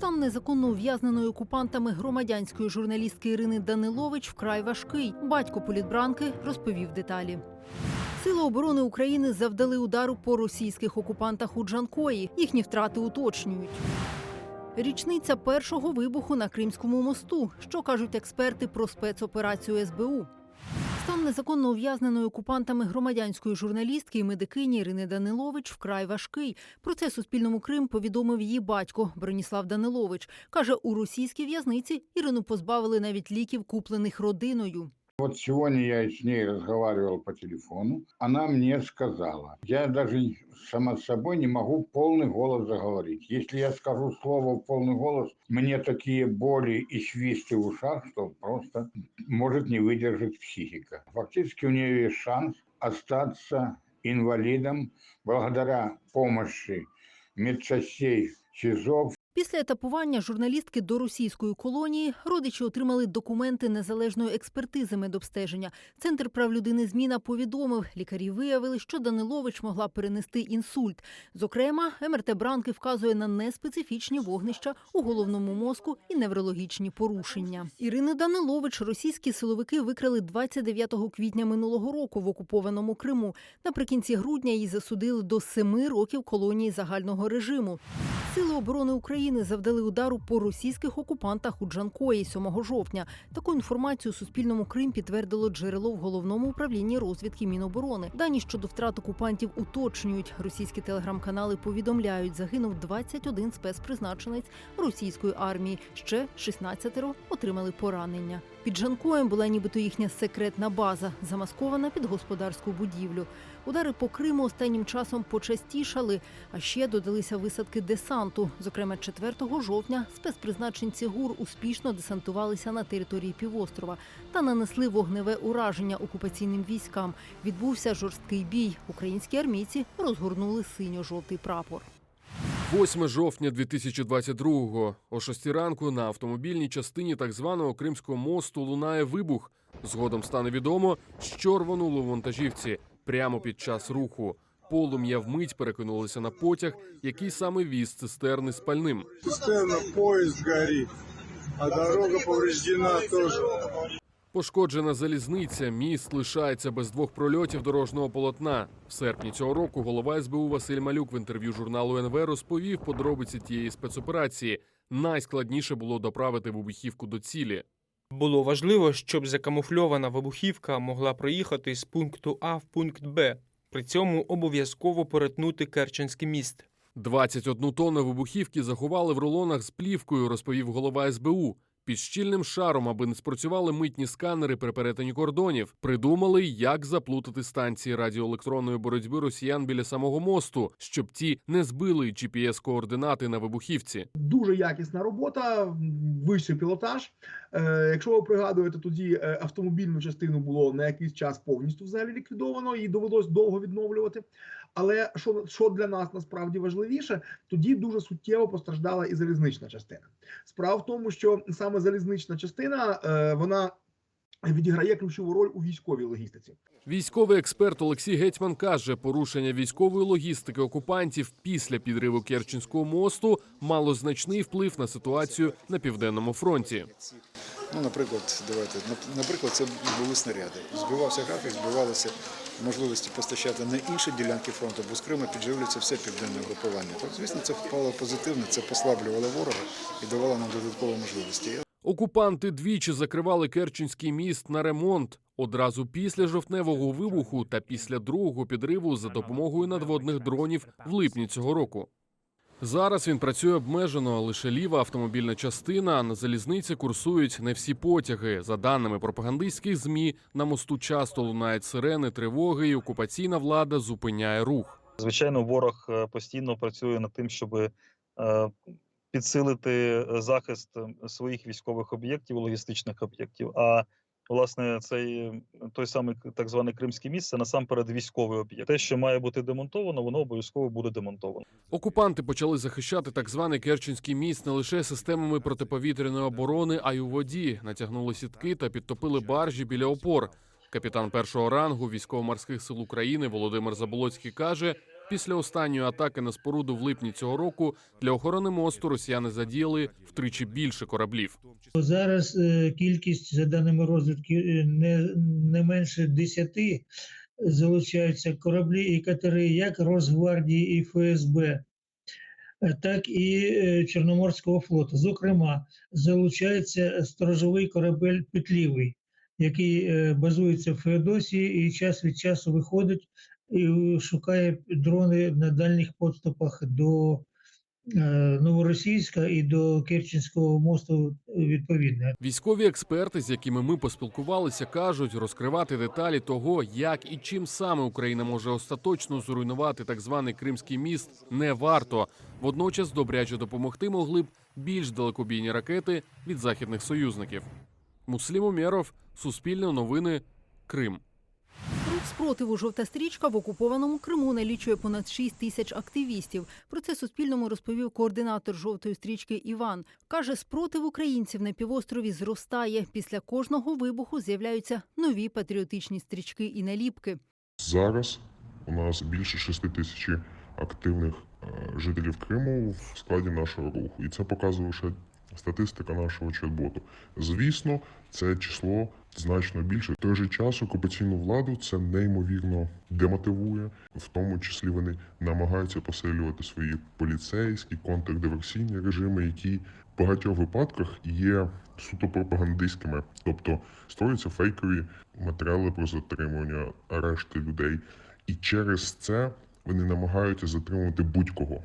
Стан незаконно ув'язненої окупантами громадянської журналістки Ірини Данилович вкрай важкий. Батько політбранки розповів деталі. Сили оборони України завдали удару по російських окупантах у Джанкої. Їхні втрати уточнюють. Річниця першого вибуху на Кримському мосту. Що кажуть експерти про спецоперацію СБУ? Стан незаконно ув'язненої окупантами громадянської журналістки і медикині Ірини Данилович вкрай важкий. Про це Суспільному Крим повідомив її батько Броніслав Данилович. Каже, у російській в'язниці Ірину позбавили навіть ліків, куплених родиною. Вот сегодня я с ней разговаривал по телефону. Она мне сказала, я даже сама с собой не могу полный голос заговорить. Если я скажу слово в полный голос, мне такие боли и свисты в ушах, что просто может не выдержать психика. Фактически у нее есть шанс остаться инвалидом благодаря помощи медчастей СИЗО, Після етапування журналістки до російської колонії родичі отримали документи незалежної експертизи медобстеження. Центр прав людини зміна повідомив, лікарі виявили, що Данилович могла перенести інсульт. Зокрема, МРТ Бранки вказує на неспецифічні вогнища у головному мозку і неврологічні порушення. Ірини Данилович російські силовики викрали 29 квітня минулого року в окупованому Криму. Наприкінці грудня її засудили до семи років колонії загального режиму. Сили оборони України завдали удару по російських окупантах у Джанкої 7 жовтня. Таку інформацію Суспільному Крим підтвердило джерело в головному управлінні розвідки Міноборони. Дані щодо втрат окупантів уточнюють. Російські телеграм-канали повідомляють, загинув 21 спецпризначенець російської армії. Ще 16 отримали поранення. Під Джанкоєм була нібито їхня секретна база, замаскована під господарську будівлю. Удари по Криму останнім часом почастішали, а ще додалися висадки десанту. Зокрема, 4 жовтня спецпризначенці ГУР успішно десантувалися на території півострова та нанесли вогневе ураження окупаційним військам. Відбувся жорсткий бій. Українські армійці розгорнули синьо-жовтий прапор. 8 жовтня 2022-го. О 6 ранку на автомобільній частині так званого Кримського мосту лунає вибух. Згодом стане відомо, що рвонуло в вантажівці прямо під час руху. Полум'я вмить перекинулося на потяг, який саме віз цистерни з пальним. Цистерна, поезд горит, а дорога повреждена тоже. Пошкоджена залізниця, міст лишається без двох прольотів дорожнього полотна. В серпні цього року голова СБУ Василь Малюк в інтерв'ю журналу НВ розповів подробиці тієї спецоперації. Найскладніше було доправити вибухівку до цілі. Було важливо, щоб закамуфльована вибухівка могла проїхати з пункту А в пункт Б. При цьому обов'язково перетнути Керченський міст. 21 тонну вибухівки заховали в рулонах з плівкою, розповів голова СБУ. Під щільним шаром, аби не спрацювали митні сканери при перетині кордонів, придумали, як заплутати станції радіоелектронної боротьби росіян біля самого мосту, щоб ті не збили GPS-координати на вибухівці. дуже якісна робота, вищий пілотаж. Е, якщо ви пригадуєте, тоді е, автомобільну частину було на якийсь час повністю взагалі ліквідовано, і довелось довго відновлювати. Але що, що для нас насправді важливіше, тоді дуже суттєво постраждала і залізнична частина. Справа в тому, що саме залізнична частина е, вона відіграє ключову роль у військовій логістиці. Військовий експерт Олексій Гетьман каже, порушення військової логістики окупантів після підриву Керченського мосту мало значний вплив на ситуацію на південному фронті. Ну, наприклад, давайте нап- наприклад, це були снаряди. Збивався графік, збивалися можливості постачати на інші ділянки фронту, бо з Криму підживлюється все південне групування. Так, звісно, це впало позитивно, це послаблювало ворога і давало нам додаткові можливості. Окупанти двічі закривали Керченський міст на ремонт одразу після жовтневого вибуху та після другого підриву за допомогою надводних дронів в липні цього року. Зараз він працює обмежено лише ліва автомобільна частина. На залізниці курсують не всі потяги. За даними пропагандистських змі, на мосту часто лунають сирени, тривоги, і окупаційна влада зупиняє рух. Звичайно, ворог е, постійно працює над тим, щоб е, підсилити е, захист своїх військових об'єктів, логістичних об'єктів. А власне, цей той самий так званий Кримський міст це насамперед військовий об'єкт. Те, що має бути демонтовано, воно обов'язково буде демонтовано. Окупанти почали захищати так званий Керченський міст не лише системами протиповітряної оборони, а й у воді. Натягнули сітки та підтопили баржі біля опор. Капітан першого рангу військово-морських сил України Володимир Заболоцький каже: Після останньої атаки на споруду в липні цього року для охорони мосту росіяни задіяли втричі більше кораблів. Зараз е, кількість, за даними розвідки, е, не, не менше 10 залучаються кораблі і катери як Росгвардії і ФСБ, е, так і Чорноморського флоту. Зокрема, залучається сторожовий корабель Петлівий, який базується в Феодосії і час від часу виходить і шукає дрони на дальніх подступах до е, Новоросійська і до Керченського мосту е, відповідно. Військові експерти, з якими ми поспілкувалися, кажуть, розкривати деталі того, як і чим саме Україна може остаточно зруйнувати так званий Кримський міст, не варто. Водночас добряче допомогти могли б більш далекобійні ракети від західних союзників. Муслім Умєров, Суспільне новини, Крим. Спротиву жовта стрічка в окупованому Криму налічує понад 6 тисяч активістів. Про це Суспільному розповів координатор жовтої стрічки Іван. каже, спротив українців на півострові зростає. Після кожного вибуху з'являються нові патріотичні стрічки і наліпки. Зараз у нас більше 6 тисяч активних е, жителів Криму в складі нашого руху, і це показує лише статистика нашого чат-боту. Звісно, це число значно більше. В той же час окупаційну владу це неймовірно демотивує. В тому числі вони намагаються посилювати свої поліцейські контрдиверсійні режими, які в багатьох випадках є суто пропагандистськими, тобто створюються фейкові матеріали про затримування, арешти людей, і через це вони намагаються затримувати будь-кого.